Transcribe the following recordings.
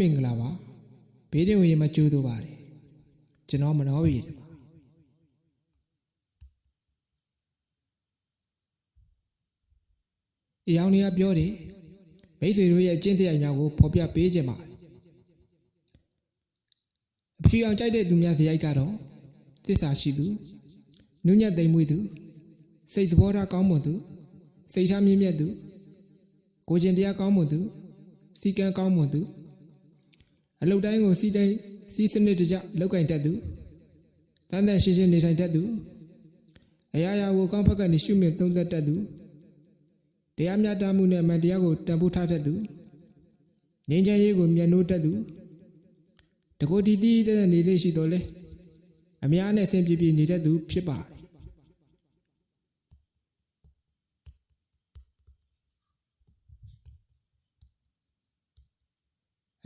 မင်္ဂလာပါဘေးတင်ဝင်မကျိုးတော့ပါတယ်ကျွန်တော်မနှောပြီပါအယောင်တွေကပြောတယ်မိတ်ဆွေတို့ရဲ့အကျင့်တရားများကိုဖော်ပြပေးခြင်းပါတယ်အဖြူအောင်ကြိုက်တဲ့သူများစရိုက်ကတော့သစ္စာရှိသူနုညံ့သိမ်မွေ့သူစိတ်သဘောထားကောင်းမွန်သူစိတ်ထားမြင့်မြတ်သူကိုကျင်တရားကောင်းမွန်သူစီကံကောင်းမွန်သူ အလုတ်တိုင်းကိုစီတိုင်းစီးစနစ်တကျလောက်ကင်တတ်သူတန်တန်ရှင်းရှင်းနေထိုင်တတ်သူအရာရာကိုကောင်းဖက်ကနေရှုမြင်သုံးသပ်တတ်သူတရားမျှတမှုနဲ့အမှန်တရားကိုတန်ဖိုးထားတတ်သူငြိမ်းချမ်းရေးကိုမျက်နှိုးတတ်သူတကိုယ်တည်တည်တဲ့နေလေးရှိတော်လဲအများနဲ့အဆင်ပြေပြေနေတတ်သူဖြစ်ပါတယ်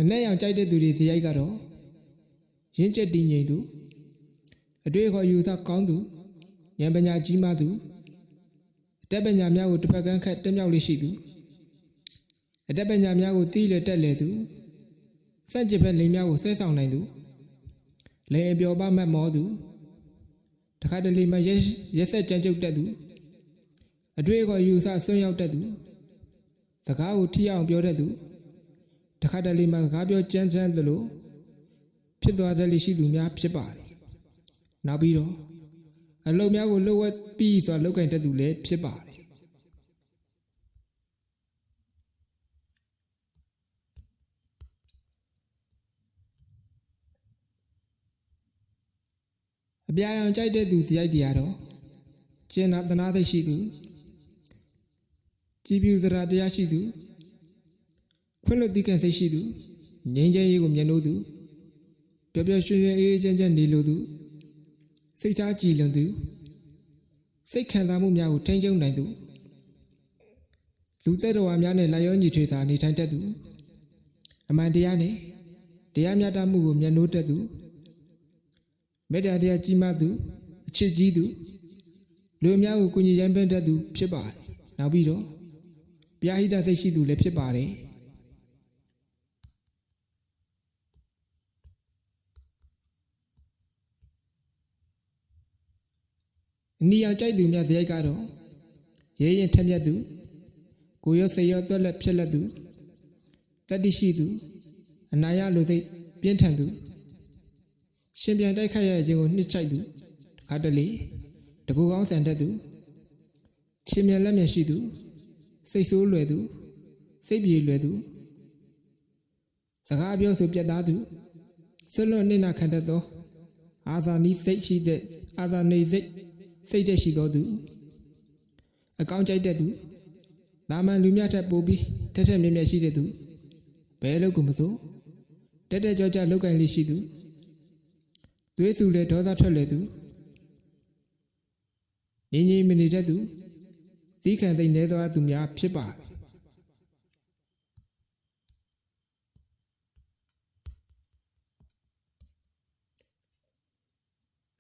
အနဲ့ရောင်ကြိုက်တဲ့သူတွေဇယိုက်ကတော့ရင့်ကျက်တည်ငြိမ်သူအတွေ့အခေါ်ယူဆကောင်းသူဉာဏ်ပညာကြီးမားသူအတတ်ပညာများကိုတစ်ဖက်ကန်းခတ်တက်မြောက်လေးရှိသူအတတ်ပညာများကိုသိလေတက်လေသူစန့်ကျင်ဘက်လိမ်များကိုဆွဲဆောင်နိုင်သူလိမ်အပျော်ပါမတ်မောသူတခါတလေမှရက်ရက်ဆက်ကြမ်းကြုတ်တတ်သူအတွေ့အခေါ်ယူဆဆွံ့ရောက်တတ်သူစကားကိုထိအောင်ပြောတတ်သူ တခါတလေမှစကားပြောကြမ်းကြမ်းသလိုဖြစ်သွားတဲ့လိရှိသူများဖြစ်ပါတယ်။နောက်ပြီးတော့အလုံးများကိုလှုပ်ဝက်ပြီးဆိုလောက်ကင်တတ်သူလည်းဖြစ်ပါတယ်။အပြာရောင်ကြိုက်တဲ့သူဇယိုက်တရားတော့ကျင်နာတနာသိရှိသူကြည်ပြူစရာတရားရှိသူ ခွင့်လွတ်တိကံစိတ်ရှိသူငြိမ်းချမ်းရေးကိုမျက်နှိုးသူပျော်ပျော်ရွှင်ရွှင်အေးအေးချမ်းချမ်းနေလိုသူစိတ်ထားကြည်လွန်သူစိတ်ခံစားမှုများကိုထိန်းချုပ်နိုင်သူလူသက်တော်များနဲ့လာရောညီထွေသာနေထိုင်တတ်သူအမှန်တရားနဲ့တရားမျှတမှုကိုမျက်နှိုးတတ်သူမေတ္တာတရားကြီးမားသူအချစ်ကြီးသူလူအများကိုကူညီရန်ပန်းတတ်သူဖြစ်ပါတယ်နောက်ပြီးတော့ပြာဟိတစိတ်ရှိသူလည်းဖြစ်ပါတယ် အနီအောင်ကြိုက်သူများဇယိုက်ကတော့ရဲရင်ထက်မြက်သူကိုရောစေရောတွက်လက်ဖြစ်လက်သူတတ္တိရှိသူအနာရလိုစိတ်ပြင်းထန်သူရှင်ပြန်တိုက်ခိုက်ရခြင်းကိုနှစ်ချိုက်သူတခါတလေတကူကောင်းဆန်တတ်သူရှင်မြန်လက်မြန်ရှိသူစိတ်ဆိုးလွယ်သူစိတ်ပြေလွယ်သူစကားပြောဆိုပြတ်သားသူဆွလွတ်နေနာခံတတ်သောအာသာနီးစိတ်ရှိတဲ့အာသာနေစိတ် စိတ်တက်ရှိသောသူအကောင်းကြိုက်တဲ့သူဒါမှန်လူများထက်ပိုပြီးထက်ထက်မြက်မြက်ရှိတဲ့သူဘယ်လို့ကိုမစိုးတက်တက်ကြွကြွလောက်ကင်လေးရှိသူသွေးသူလည်းဒေါသထွက်လေသူငြိမ်ငြိမ်မနေတတ်သူသီးခံသိနေသောသူများဖြစ်ပါ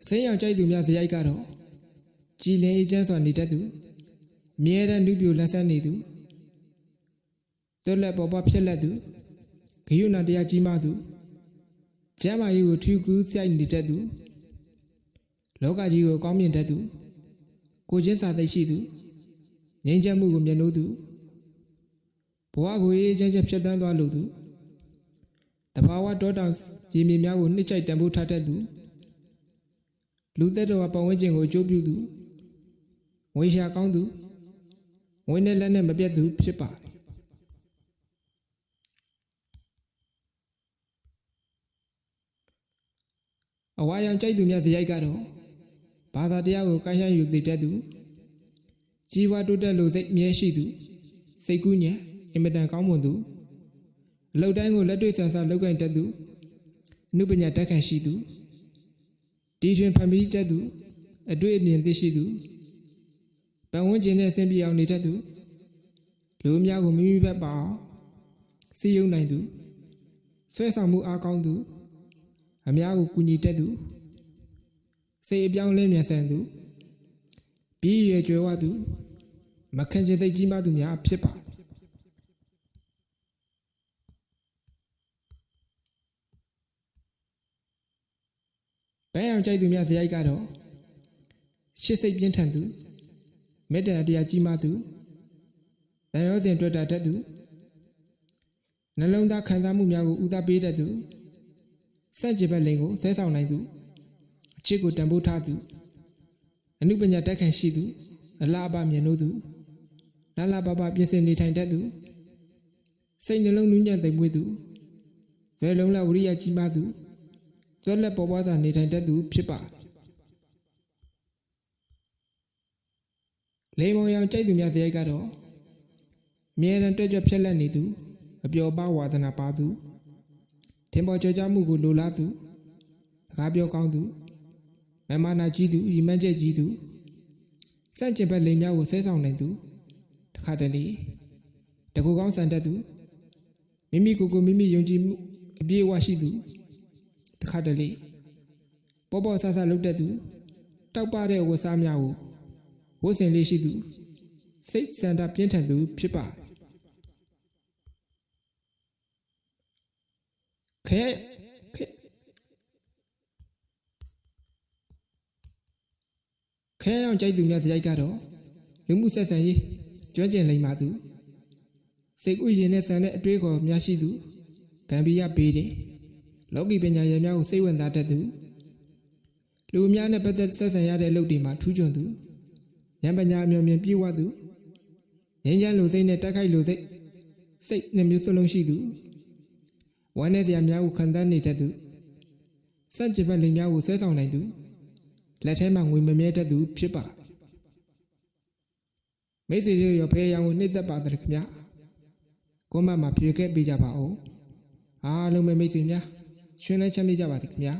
အစိမ်းရောင်ကြိုက်သူများဇယိုက်ကတော့ ကြည်လင်အေးချမ်းစွာနေတတ်သူအမြဲတမ်းလူပြိုလန်းဆန်းနေသူတွက်လက်ပေါ်ပေါ်ဖြစ်လက်သူဂယုဏတရားကြီးမားသူကျမ်းမာရေးကိုထူးကူးစိုက်နေတတ်သူလောကကြီးကိုကောင်းမြင်တတ်သူကိုချင်းစာသိရှိသူငြိမ်းချမ်းမှုကိုမျက်နှိုးသူဘဝကိုအေးချမ်းချမ်းဖြတ်သန်းသွားလိုသူတဘာဝတောတောင်ရေမြေများကိုနှစ်ချိုက်တန်ဖိုးထားတတ်သူလူသက်တော်ပတ်ဝန်းကျင်ကိုအကျိုးပြုသူ ငွေရှာကောင်းသူငွေနဲ့လက်နဲ့မပြတ်သူဖြစ်ပါတယ်အဝါရောင်ကြိုက်သူများဇယိုက်ကတော့ဘာသာတရားကိုကိုင်းဆိုင်ယူသိတတ်သူကြီးပွားတိုးတက်လို့စိတ်မြဲရှိသူစိတ်ကူးညံအင်မတန်ကောင်းမွန်သူအလုတ်တိုင်းကိုလက်တွေ့ဆန်ဆန်လုပ်ကိုင်တတ်သူအနုပညာတက်ခံရှိသူတီထွင်ဖန်ပြီးတတ်သူအတွေ့အမြင်သိရှိသူ ပတ်ဝန်းကျင်နဲ့အဆင်ပြေအောင်နေတတ်သူလူအများကိုမိမိဘက်ပါအောင်စီယုံနိုင်သူဆွဲဆောင်မှုအားကောင်းသူအများကိုကူညီတတ်သူစိတ်အပြောင်းလဲမြန်ဆန်သူပြီးရွယ်ကြွယ်ဝသူမခံချင်သိကြီးမားသူများဖြစ်ပါဘဲအောင်ကြိုက်သူများဇယိုက်ကတော့ရှစ်စိတ်ပြင်းထန်သူ မေတ္တာတရားကြီးမားသူတန်ရောစဉ်တွေ့တာတတ်သူနှလုံးသားခံစားမှုများကိုဥသားပေးတတ်သူစန့်ကျင်ဘက်လိန်ကိုဆဲဆောင်နိုင်သူအချစ်ကိုတန်ဖိုးထားသူအနုပညာတက်ခံရှိသူအလားအပမြင်လို့သူလာလာပပပြင်ဆင်နေထိုင်တတ်သူစိတ်နှလုံးနူးညံ့သိမ်မွေ့သူဇွဲလုံးလဝရိယကြီးမားသူသွက်လက်ပေါ်ပွားစွာနေထိုင်တတ်သူဖြစ်ပါ လေမောင်ရောင်ကြိုက်သူများစရိုက်ကတော့အမြဲတမ်းတွေ့ကြွဖြက်လက်နေသူအပျော်ပါဝါဒနာပါသူထင်ပေါ်ကြောကြမှုကိုလိုလားသူစကားပြောကောင်းသူမမနာကြီးသူရီမန်းချက်ကြီးသူစန့်ကျင်ဘက်လိမ်များကိုဆဲဆောင်နိုင်သူတခါတလေတကူကောင်းဆန်တတ်သူမိမိကိုယ်ကိုမိမိယုံကြည်မှုအပြည့်အဝရှိသူတခါတလေပေါ်ပေါ်ဆဆလုပ်တတ်သူတောက်ပတဲ့ဝတ်စားများကို ဝတ်ဆင်လေးရှိသူစိတ်စန္ဒပြင်းထန်သူဖြစ်ပါခဲခဲခဲအောင်ကြိုက်သူများစရိုက်ကတော့လူမှုဆက်ဆံရေးကျွမ်းကျင်လိမ္မာသူစိတ်ကူးရင်နဲ့ဆန်တဲ့အတွေးခေါ်များရှိသူဂမ်ဘီယာဘေးတင်လောကီပညာရည်များကိုစိတ်ဝင်စားတတ်သူလူအများနဲ့ပတ်သက်ဆက်ဆံရတဲ့အလုပ်တွေမှာထူးချွန်သူ ဉာဏ်ပညာအမျိုးမျိုးပြည့်ဝသူငြိမ်းချမ်းလူစိတ်နဲ့တက်ခိုက်လူစိတ်စိတ်နှမျိုးစလုံးရှိသူဝမ်းနဲ့စရာများကိုခံစားနေတတ်သူစန့်ကျင်ဘက်လိမ်များကိုဆွဲဆောင်နိုင်သူလက်ထဲမှာငွေမမြဲတတ်သူဖြစ်ပါမိတ်ဆွေတို့ရောဖေးရောင်ကိုနှိမ့်သက်ပါတယ်ခင်ဗျာကိုမမှာပြေခဲ့ပေးကြပါဦးအားလုံးပဲမိတ်ဆွေများရှင်လဲချမ်းမြေ့ကြပါစေခင်ဗျာ